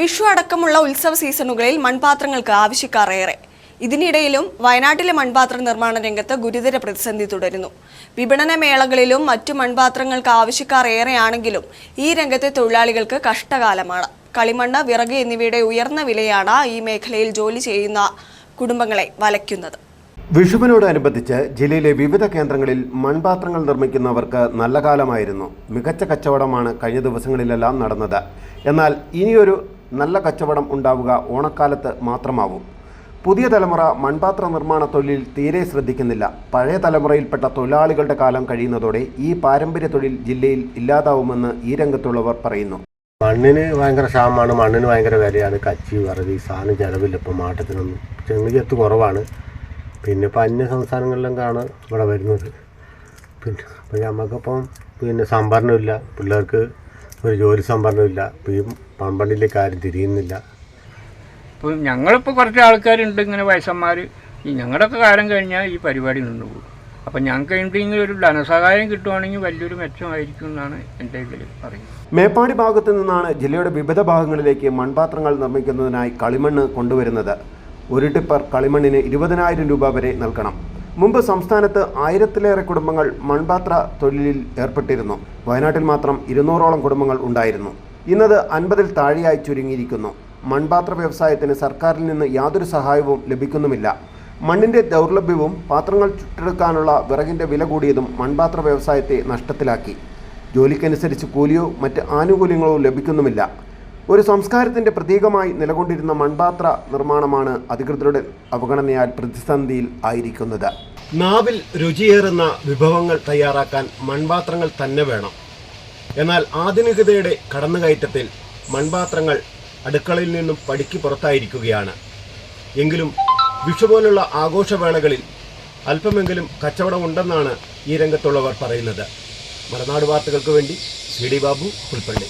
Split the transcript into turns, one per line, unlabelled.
വിഷു അടക്കമുള്ള ഉത്സവ സീസണുകളിൽ മൺപാത്രങ്ങൾക്ക് ആവശ്യക്കാർ ഏറെ ഇതിനിടയിലും വയനാട്ടിലെ മൺപാത്ര നിർമ്മാണ രംഗത്ത് ഗുരുതര പ്രതിസന്ധി തുടരുന്നു. വിപണന മേളകളിലും മറ്റു മൺപാത്രങ്ങൾക്ക് ആവശ്യക്കാർ ഏറെയാണെങ്കിലും ഈ രംഗത്തെ തൊഴിലാളികൾക്ക് കഷ്ടകാലമാണ്. കളിമണ്ണ് വിറക് എന്നിവയുടെ ഉയർന്ന വിലയാണ് ഈ മേഖലയിൽ ജോലി ചെയ്യുന്ന കുടുംബങ്ങളെ വലയ്ക്കുന്നത്.
വിഷുവിനോടനുബന്ധിച്ച് ജില്ലയിലെ വിവിധ കേന്ദ്രങ്ങളിൽ മൺപാത്രങ്ങൾ നിർമ്മിക്കുന്നവർക്ക് നല്ല കാലമായിരുന്നു. മികച്ച കച്ചവടമാണ് കഴിഞ്ഞ ദിവസങ്ങളിലെല്ലാം നടന്നത്. എന്നാൽ ഇനിയൊരു നല്ല കച്ചവടം ഉണ്ടാവുക ഓണക്കാലത്ത് മാത്രമാവും. പുതിയ തലമുറ മൺപാത്ര നിർമ്മാണ തൊഴിലിൽ തീരെ ശ്രദ്ധിക്കുന്നില്ല. പഴയ തലമുറയിൽപ്പെട്ട തൊഴിലാളികളുടെ കാലം കഴിയുന്നതോടെ ഈ പാരമ്പര്യ തൊഴിൽ ജില്ലയിൽ ഇല്ലാതാവുമെന്ന് ഈ രംഗത്തുള്ളവർ പറയുന്നു.
മണ്ണിന് ഭയങ്കര ക്ഷാമമാണ്. മണ്ണിന് ഭയങ്കര വിലയാണ്. കച്ചി വറവി സാധനം ചിലവില്ല. ഇപ്പം മാട്ടത്തിനൊന്നും ചെങ്ങുചെത്ത് കുറവാണ്. പിന്നെ ഇപ്പം അന്യ സംസ്ഥാനങ്ങളിലൊക്കെയാണ് ഇവിടെ വരുന്നത്. പിന്നെ അപ്പം നമുക്കിപ്പം പിന്നെ സംഭരണമില്ല. പിള്ളേർക്ക് ഒരു ജോലി സംഭരണമില്ല ഇപ്പം ഈ പമ്പണ്ടിലേക്ക് ആരും തിരിയുന്നില്ല.
ഇപ്പോൾ ഞങ്ങളിപ്പോൾ കുറച്ച് ആൾക്കാരുണ്ട് ഇങ്ങനെ വയസ്സന്മാർ ഈ ഞങ്ങളുടെയൊക്കെ കാലം കഴിഞ്ഞാൽ ഈ പരിപാടി നിന്നുപോകും അപ്പം ഞങ്ങൾക്ക് എന്തെങ്കിലും ഒരു ധനസഹായം കിട്ടുവാണെങ്കിൽ വലിയൊരു മെച്ചമായിരിക്കും എന്നാണ് എന്റെ ഇതിൽ പറയുന്നത്.
മേപ്പാടി ഭാഗത്തു നിന്നാണ് ജില്ലയുടെ വിവിധ ഭാഗങ്ങളിലേക്ക് മൺപാത്രങ്ങൾ നിർമ്മിക്കുന്നതിനായി കളിമണ്ണ് കൊണ്ടുവരുന്നത്. ഒരു ടിപ്പർ കളിമണ്ണിന് ഇരുപതിനായിരം രൂപ വരെ നൽകണം. മുമ്പ് സംസ്ഥാനത്ത് ആയിരത്തിലേറെ കുടുംബങ്ങൾ മൺപാത്ര തൊഴിലിൽ ഏർപ്പെട്ടിരുന്നു. വയനാട്ടിൽ മാത്രം ഇരുന്നൂറോളം കുടുംബങ്ങൾ ഉണ്ടായിരുന്നു. ഇന്നത് അൻപതിൽ താഴെയായി ചുരുങ്ങിയിരിക്കുന്നു. മൺപാത്ര വ്യവസായത്തിന് സർക്കാരിൽ നിന്ന് യാതൊരു സഹായവും ലഭിക്കുന്നുമില്ല. മണ്ണിന്റെ ദൗർലഭ്യവും പാത്രങ്ങൾ ചുട്ടെടുക്കാനുള്ള വിറകിന്റെ വില കൂടിയതും മൺപാത്ര വ്യവസായത്തെ നഷ്ടത്തിലാക്കി. ജോലിക്കനുസരിച്ച് കൂലിയോ മറ്റ് ആനുകൂല്യങ്ങളോ ലഭിക്കുന്നുമില്ല. ഒരു സംസ്കാരത്തിന്റെ പ്രതീകമായി നിലകൊണ്ടിരുന്ന മൺപാത്ര നിർമ്മാണമാണ് അധികൃതരുടെ അവഗണനയാൽ പ്രതിസന്ധിയിൽ ആയിരിക്കുന്നത്. നാവിൽ രുചിയേറുന്ന വിഭവങ്ങൾ തയ്യാറാക്കാൻ മൺപാത്രങ്ങൾ തന്നെ വേണം. എന്നാൽ ആധുനികതയുടെ കടന്നുകയറ്റത്തിൽ മൺപാത്രങ്ങൾ അടുക്കളയിൽ നിന്നും പടിക്ക് പുറത്തായിരിക്കുകയാണ്. എങ്കിലും വിഷു പോലുള്ള ആഘോഷവേളകളിൽ അല്പമെങ്കിലും കച്ചവടമുണ്ടെന്നാണ് ഈ രംഗത്തുള്ളവർ പറയുന്നത്. മലനാട് വാർത്തകൾക്ക് വേണ്ടി സി ഡി ബാബു പുൽപ്പള്ളി.